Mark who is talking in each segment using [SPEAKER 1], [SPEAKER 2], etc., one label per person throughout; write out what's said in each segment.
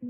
[SPEAKER 1] Sa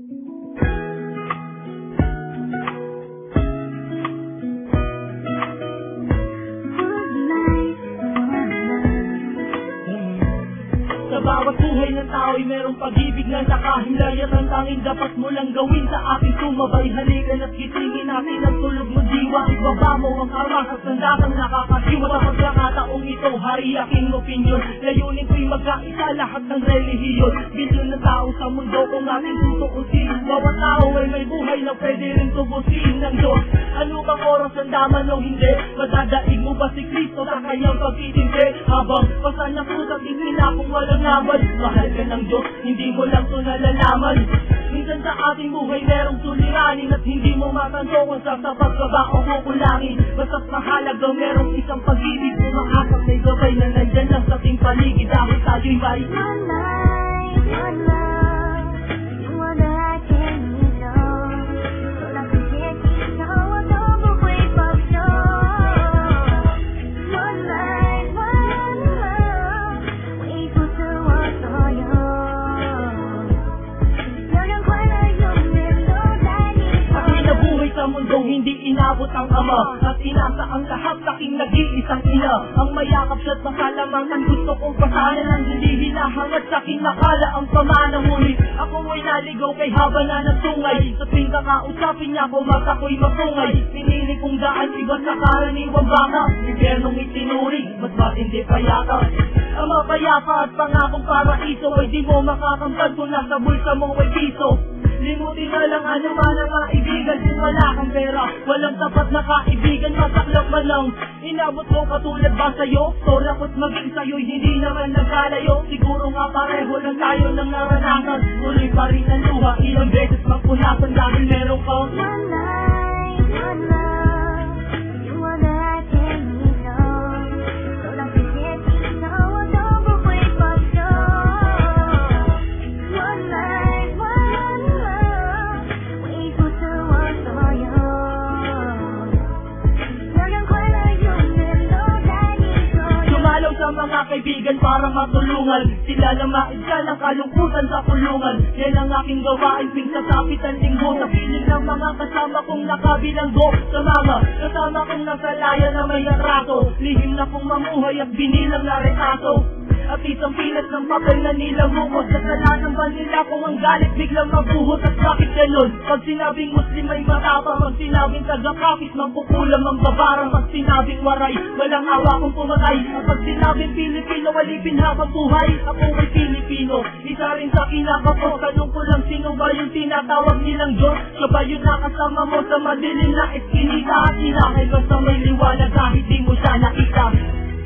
[SPEAKER 1] bawat buhay ng tao'y merong pag-ibig na nakahilayan Ang tanging dapat mo lang gawin sa ating sumabay. Halikan at gisingin natin ang tulog mo diwa. Ibaba mo ang karma sa sandakang nakakasiwa Sa pagkakataong ito, hari aking opinyon Layunin ko'y magkaisa lahat ng relihiyon. Bilyon na tao sa mundo kung ating tutukusin Bawat tao ay may buhay na pwede rin tubusin ng Diyos. Ano bang oras ang daman o hindi? Madadaig mo ba si Kristo sa kanyang pagtitindi? Habang pasan niya po sa tingin na kung walang naman Mahal ka ng Diyos, hindi mo lang to nalalaman Minsan sa ating buhay merong suliranin At hindi mo matanto kung sa sapat ka ba o kukulangin Basta't mahalaga merong isang pag-ibig Umaakap may gabay na nandyan lang sa ating paligid Dahil tayo'y may inabot ang ama At inasa ang lahat sa aking nag-iisang ina. Ang mayakap siya't masalamatan Gusto kong pasalan ang hindi hinahangat sa aking nakala. Ang pamana Ngunit ako ay naligaw kay haba na ng tungay Sa tuwing kakausapin niya ako mata ko'y matungay. Pinili kong daan iba sa karaniwang baka Impyernong itinuri, mas matindi pa yata. Ang mapayapa at pangakong paraiso Ay di mo makakamtan kung nasa bulsa mo ay piso Limutin na lang ano ang kaibigan Kung wala kang pera. Walang tapat na kaibigan. Masaklap man lang. Inabot ko katulad ba sa'yo? Tolak at maging sa'yo'y hindi naman nagkalayo. Siguro nga pareho lang tayo ng naranasan. Tuloy pa rin ang luha Ilang kaibigan para matulungan. Sila na maigyan ang kalungkutan sa kulungan. Yan ang aking gawain tuwing sasapit ang linggo. Sa piling ng mga kasama kong nakabilanggo Sa mga kasama kong nasa laya na may atraso. Lihim na kong mamuhay at binilang na retaso at isang pilas ng papel na nilamukot Kasalanan ba nila kung ang galit biglang mabuhot At bakit ganun? Pag sinabing Muslim ay matapang Pag sinabing taga-kapis magkukulam ang babarang. Pag sinabing waray, walang awa kung pumatay. At pag sinabing Pilipino, walipin habang buhay. Ako ay Pilipino, isa rin sa kinakapos. Tanong ko lang sino ba yung tinatawag nilang Diyos? Siya ba yung nakasama mo sa madilim na eskinita At hinakay ka sa may liwanag kahit di mo siya nakita?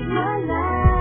[SPEAKER 2] Life,